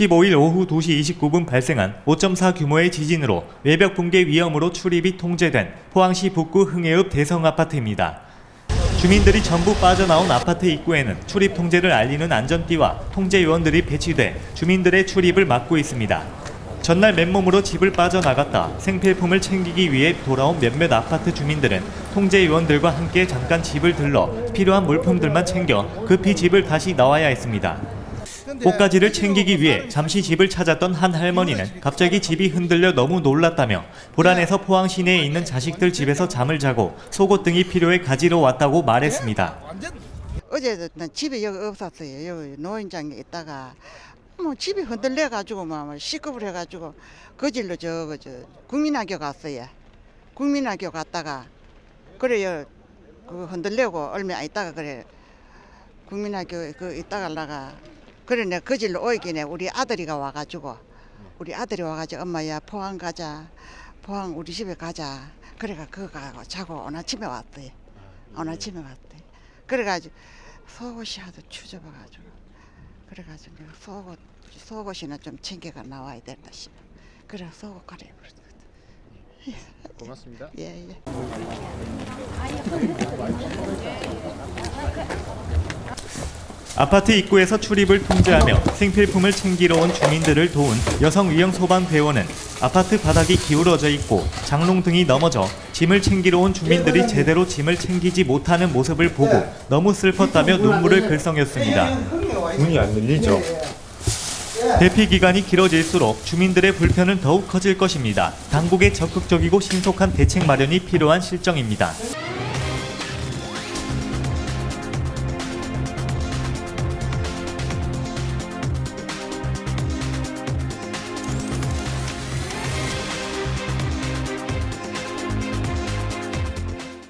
15일 오후 2시 29분 발생한 5.4 규모의 지진으로 외벽 붕괴 위험으로 출입이 통제된 포항시 북구 흥해읍 대성 아파트입니다. 주민들이 전부 빠져나온 아파트 입구에는 출입 통제를 알리는 안전띠와 통제 요원들이 배치돼 주민들의 출입을 막고 있습니다. 전날 맨몸으로 집을 빠져나갔다 생필품을 챙기기 위해 돌아온 몇몇 아파트 주민들은 통제 요원들과 함께 잠깐 집을 들러 필요한 물품들만 챙겨 급히 집을 다시 나와야 했습니다. 옷가지를 챙기기 위해 잠시 집을 찾았던 한 할머니는 갑자기 집이 흔들려 너무 놀랐다며 불안해서 포항 시내에 있는 자식들 집에서 잠을 자고 속옷 등이 필요해 가지러 왔다고 말했습니다. 어제는 집에 여기 없었어요. 여기 노인장에 있다가 뭐 집이 흔들려 가지고 막 시급을 해 가지고 거질로 저거 저 국민학교 갔어요. 국민학교 갔다가 그래요. 그 흔들려고 얼마 안 있다가 그래 국민학교 그 있다가 나가 그래 내가 거질로 오이기네. 우리 아들이가 와가지고. 우리 아들이 와가지고 엄마야 포항 가자. 포항 우리 집에 가자. 그래가 그거 가고 자고 오늘 아침에 왔대요 오늘 아침에 왔대. 그래가지고 속옷이 하도 추접어가지고. 그래가지고 내가 속옷 속옷이나 좀 챙겨가 나와야 된다 싶어. 그래 속옷 갈아입었거든 고맙습니다. 예예 아파트 입구에서 출입을 통제하며 생필품을 챙기러 온 주민들을 도운 여성 위험 소방 대원은 아파트 바닥이 기울어져 있고 장롱 등이 넘어져 짐을 챙기러 온 주민들이 제대로 짐을 챙기지 못하는 모습을 보고 너무 슬펐다며 눈물을 글썽였습니다. 문이 안 열리죠. 대피 기간이 길어질수록 주민들의 불편은 더욱 커질 것입니다. 당국의 적극적이고 신속한 대책 마련이 필요한 실정입니다.